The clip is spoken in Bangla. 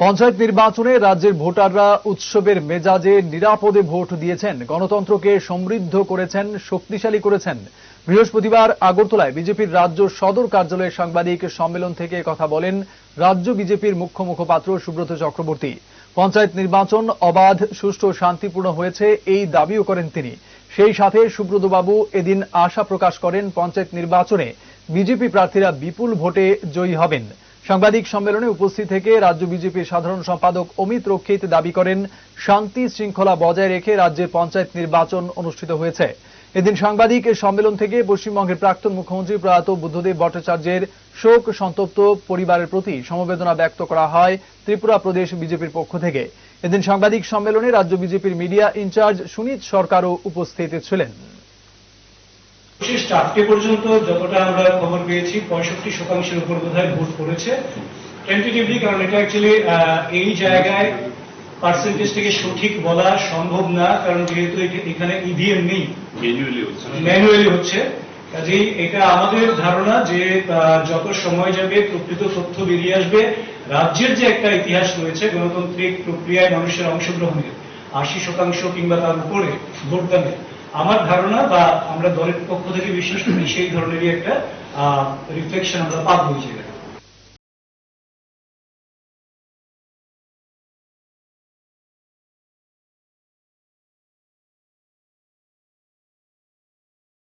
পঞ্চায়েত নির্বাচনে রাজ্যের ভোটাররা উৎসবের মেজাজে নিরাপদে ভোট দিয়েছেন। গণতন্ত্রকে সমৃদ্ধ করেছেন, শক্তিশালী করেছেন। বৃহস্পতিবার আগরতলায় বিজেপির রাজ্য সদর কার্যালয়ের সাংবাদিক সম্মেলন থেকে কথা বলেন রাজ্য বিজেপির মুখ্য মুখপাত্র সুব্রত চক্রবর্তী। পঞ্চায়েত নির্বাচন অবাধ, সুষ্ঠু, শান্তিপূর্ণ হয়েছে এই দাবিও করেন তিনি। সেই সাথে সুব্রতবাবু এদিন আশা প্রকাশ করেন, পঞ্চায়েত নির্বাচনে বিজেপি প্রার্থীরা বিপুল ভোটে জয়ী হবেন। সাংবাদিক সম্মেলনে উপস্থিত থেকে রাজ্য বিজেপির সাধারণ সম্পাদক অমিত রক্ষিত দাবি করেন, শান্তি শৃঙ্খলা বজায় রেখে রাজ্যে পঞ্চায়েত নির্বাচন অনুষ্ঠিত হয়েছে। এদিন সাংবাদিক সম্মেলন থেকে পশ্চিমবঙ্গের প্রাক্তন মুখ্যমন্ত্রী প্রয়াত বুদ্ধদেব ভট্টাচার্যের শোক, সন্তপ্ত পরিবারের প্রতি সমবেদনা ব্যক্ত করা হয় ত্রিপুরা প্রদেশ বিজেপির পক্ষ থেকে। এদিন সাংবাদিক সম্মেলনে রাজ্য বিজেপির মিডিয়া ইনচার্জ সুনীত সরকারও উপস্থিত ছিলেন। শেষ চারটে পর্যন্ত যতটা আমরা খবর পেয়েছি পঁয়ষট্টি শতাংশের উপর বোধহয় ভোট পড়েছে। টেন্টেটিভলি কারণ এটা অ্যাকচুয়ালি এই জায়গায় পার্সেন্টেজ থেকে সঠিক বলা সম্ভব না কারণ যেহেতু এখানে ইভিএম নেই ম্যানুয়ালি হচ্ছে। কাজেই এটা আমাদের ধারণা যে যত সময় যাবে প্রকৃত তথ্য বেরিয়ে আসবে। রাজ্যের যে একটা ইতিহাস রয়েছে গণতান্ত্রিক প্রক্রিয়ায় মানুষের অংশগ্রহণের আশি শতাংশ কিংবা তার উপরে ভোটদানের। আমার ধারণা বা আমরা দলের পক্ষ থেকে বিশ্বাস করি সেই ধরনেরই একটা রিফ্লেকশন আমরা পাবো এই জায়গায়